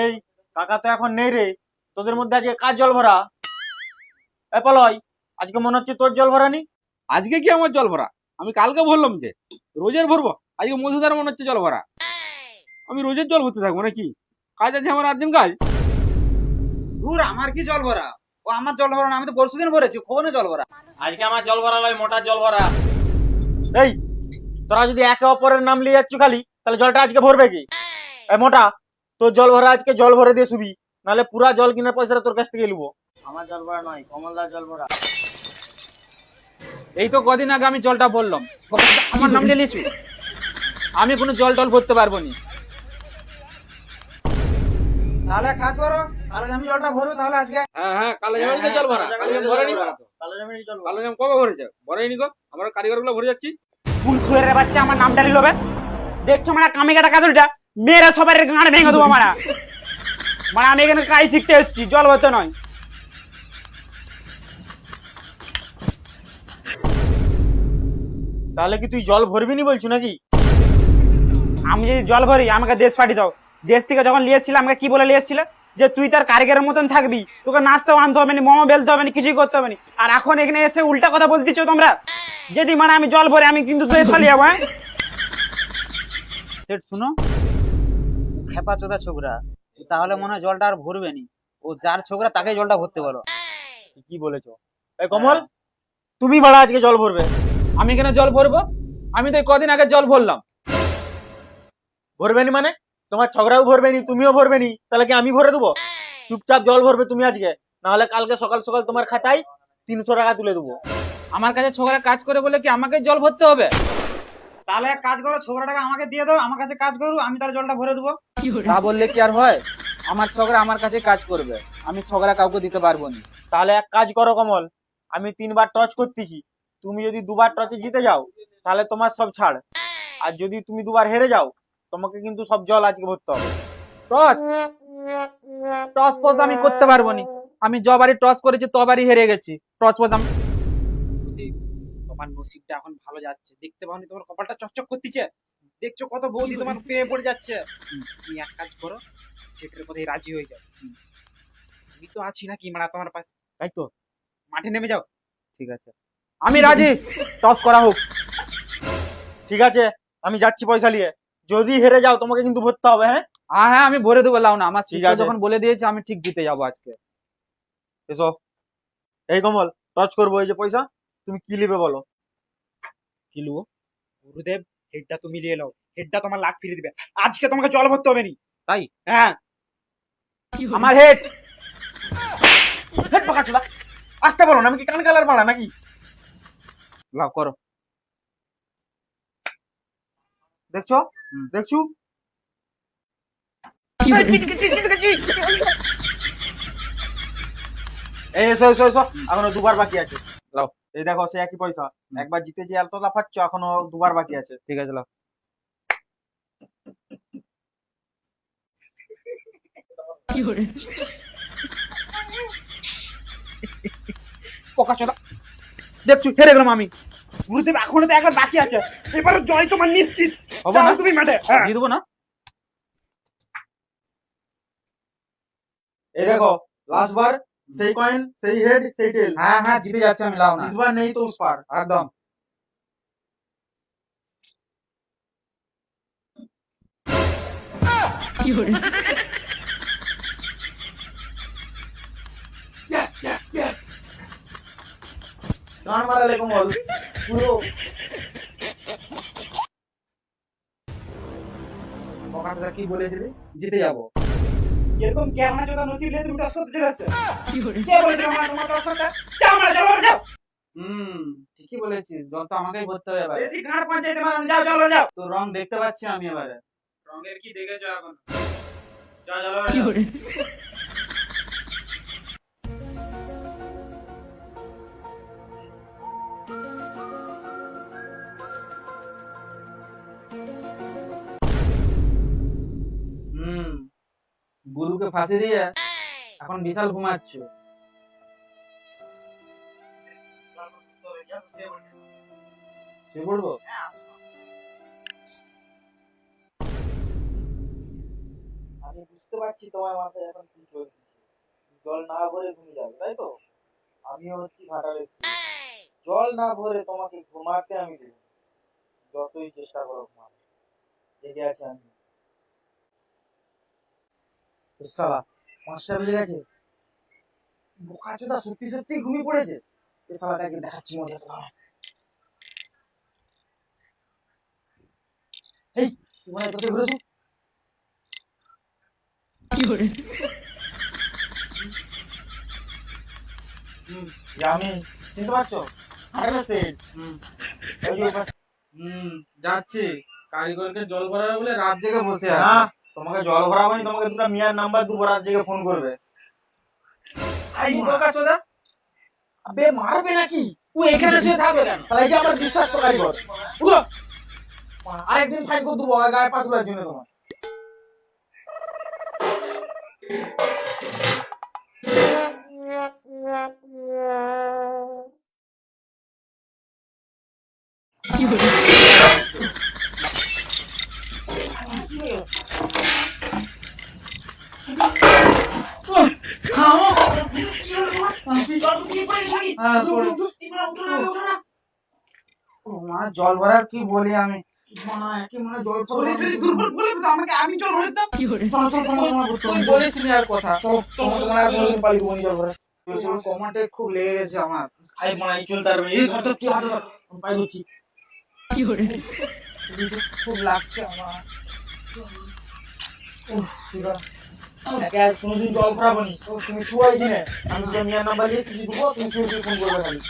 এই কাকা তো এখন নেই রে। তোদের মধ্যে আজকে কাজ জল ভরা? এ পলয় আজকে মনে হচ্ছে তোর জল ভরা নি? আজকে কি আমার জল ভরা? আমি কালকে বললাম যে রোজের ভরবো। আজকে মধুদার মনে হচ্ছে জল ভরা। আমি রোজের জল ভরতে থাকব নাকি? কাজ আছে আমার আর্জেন্ট কাজ। দূর আমার কি জল ভরা? ও আমার জল ভরা না আমি তো পরশু দিন ভরেছি খবর জল ভরা? আজকে আমার জল ভরা লয় মোটা জল ভরা। এই তোরা যদি একে অপরের নাম নিয়ে যাচ্ছ খালি তাহলে জলটা আজকে ভরবে কি? এ মোটা তোর জল ভরা আজকে জল ভরে দিয়ে শুবি। নাহলে পুরা জল কেনার পয়সাটা তোর কাছ থেকে নিবো আমার জল ভরা নয় কমলদার জল ভরা। এই তো কদিন আগে আমি জলটা বললাম আমার নাম লিচু। আমি কোনো জল টল ভরতে পারব না। তাহলে কাজ করো তাহলে আমি জলটা ভরো তাহলে আজকে হ্যাঁ হ্যাঁ কালো জামাই তো জল ভরা। কালো জামাই ভরেনি কালো জামের জল ভরা। কালো জাম কবে ভরেছে ভরেনি গো। আমার কারিগরগুলো ভরে যাচ্ছি। কোন সুয়ের বাচ্চা আমার নামটা নিল বে। দেখছ মানে কামে কাটা কাজলটা মেয়েরা সবার গাঁড় ভেঙে দেবো মারা। মানে আমি এখানে কাজ শিখতে এসেছি জল ভরতে নয়। তাহলে কি তুই জল ভরবি নি বলছো নাকি? আমি যদি জল ভরি আমাকে দেশ পাঠিয়ে দাও। দেশ থেকে যখন নিয়ে এসেছিলে আমাকে কি বলে নিয়ে এসেছিলে? যে তুই তার কারিগরের মতন থাকবি তোকে নাচতেও আনতে হবে না মোমো বেলতে হবে না কিছুই করতে হবে না। আর এখন এখানে এসে উল্টা কথা বলতেছো তোমরা? যদি মানে আমি জল ভরে আমি কিন্তু দেশ পালিয়ে যাব হ্যাঁ? সেট শুনো। খেপা চোদা ছোকরা। তাহলে মনে হয় জলটা আর ভরবে নি। ও যার ছোকরা তাকে জলটা ভরতে বলো। কি বলেছ? এই কমল তুমি ভাড়া আজকে জল ভরবে। আমি কেন জল ভরবো? আমি তো এই কদিন আগে জল ভরলাম। ভরবে নি মানে? তোমার ছগড়াও ভরবে নি তুমিও ভরবে নি তাহলে কি আমি ভরে দেবো? চুপচাপ জল ভরবে তুমি আজকে। নাহলে কালকে সকাল সকাল তোমার খাতায় তিনশো টাকা তুলে দেবো। আমার কাছে ছোকরা কাজ করে বলে কি আমাকে জল ভরতে হবে? তাহলে এক কাজ করো ছোকরাটাকে আমাকে দিয়ে দাও আমার কাছে কাজ করু আমি তার জলটা ভরে দেবো। তা বললে কি আর হয়? আমার ছোকরা আমার কাছে কাজ করবে। আমি ছোকরা কাউকে দিতে পারব না। তাহলে এক কাজ করো কমল আমি তিনবার টচ করতেছি। তুমি যদি দুবার টচে জিতে যাও তাহলে তোমার সব ছাড়। আর যদি তুমি দুবার হেরে যাও তোমাকে কিন্তু সব জল আজকে ভরতে হবে। টস টস পস আমি করতে পারব না। আমি যবারই টস করেছি তবারই হেরে গেছি। টস পস আমি তোমার নসিবটা এখন ভালো যাচ্ছে। দেখতে পাওনি তোমার কপালটা চকচক করতেছে? দেখছ কত বৌদি তোমার পেয়ে পড়ে যাচ্ছে? তুমি এক কাজ করো সেটার কথাই রাজি হয়ে যাও। আমি তো আছি নাকি? মারা তোমার পাশে। তাই তো। মাঠে নেমে যাও। ঠিক আছে। আমি রাজি। টস করা হোক। ঠিক আছে আমি যাচ্ছি পয়সা নিয়ে। যদি হেরে যাও তোমাকে কিন্তু ভরতে হবে হ্যাঁ? হ্যাঁ হ্যাঁ আমি ভরে দেবো লাও না। আমার ঠিক আছে। যখন বলে দিয়েছে আমি ঠিক জিতে যাব আজকে। এসো। এই কমল টচ করব এই যে পয়সা। তুমি কি নেবে বলো? কি লুও গুরুদেব হেডটা তুমি নিয়ে নাও হেডটা তোমার লাখ ফিরে দিবে। আজকে তোমাকে জল ভরতে হবে নি। তাই? হ্যাঁ। আমার হেড হেট পাকাচ্ছিল আসতে বলো না আমি কি কান কালার মারা নাকি? লাও করো। দেখছ। দেখছু? এই এসো এসো এসো। এখনও দুবার বাকি আছে। এই দেখো সে একই পয়সা। একবার জিতে যে এত লাফাচ্ছ এখনও দুবার বাকি আছে। ঠিক আছে লাও। পোকা চোদা। দেখছ হেরে গেলাম আমি। গুরুদেব এখনও তো একবার বাকি আছে। এবারে জয় তোমার নিশ্চিত। হবে যাও না তুমি মাঠে হ্যাঁ। দিয়ে দেবো না? এই দেখো লাস্ট বার সেই কয়েন সেই হেড সেই টেল হ্যাঁ হ্যাঁ জিতে যাচ্ছে আমি লাও না इस बार नहीं तो उस पार একদম गान मारा ले कमल পুরো পোকাটা কি বলেছিলি জিতে যাবো এরকম কেমন চোদা নসিব নিয়ে তুমি টস করতে চলে আসছো কে বলে আমার তোমার টস করতে যাও মারা যাও যাও। হুম ঠিকই বলেছিস জল তো আমাকেই ভরতে হবে এবার। বেশি ঘাট পঞ্চায়েতে মারো যাও যাও যাও তো রং দেখতে পাচ্ছি আমি এবারে। রঙের কি দেখেছ এখন? যাও যাও যাও গুরুকে ফাঁসি দিয়ে এখন বিশাল ঘুমাচ্ছ। আমি বুঝতে পারছি তোমার মাথায় এখন কি চলছে জল না ভরে ঘুমিয়ে যাবে, তাই তো? আমিও হচ্ছি ঘাটাল জল না ভরে তোমাকে ঘুমাতে আমি দেবো। যতই চেষ্টা করো ঘুমাবে জেগে আছি আমি। শালা পাঁচটা বেজে গেছে বোকা চোদা সত্যি সত্যি ঘুমিয়ে পড়েছে। এ শালাটাকে দেখাচ্ছি মজা তো এই তোমার ঘুরেছো? আমি চিনতে পারছ? আরে সেট হুম। যাচ্ছি। কারিগরকে জল ভরা বলে রাত জেগে বসে না আছে তোমাকে জল ভরাবো নি, তোমাকে দুটো মিয়ার নাম্বার দুপুর রাত জেগে ফোন করবে। আই বোকা চোদা আবে মারবে নাকি? ও এখানে শুয়ে থাকবে কেন? তাহলে এটা আমার বিশ্বাস তো কারিগর উঠো। আরেকদিন ফাইন করে দেবো গায়ে পা তোলার জন্য তোমার হ্যাঁ, পড়ো। মা জল ভরার কি বলি আমি? মানা মানে আমি জল ভরে চলো চলো আর কথা। চলো দেবো নি জল ভরা কমাটে খুব লেগে গেছে আমার। আই মানা এই চলতে পারবে এই ঘর তুই হাতে ধর পাই দিচ্ছি খুব লাগছে আমার। আর কোনোদিন জল ভরাবো নি। তুমি শুয়াই দিনে, আমি নাম্বার দিয়ে কিছু দেবো তুমি শুয়ে ফোন করবে খালি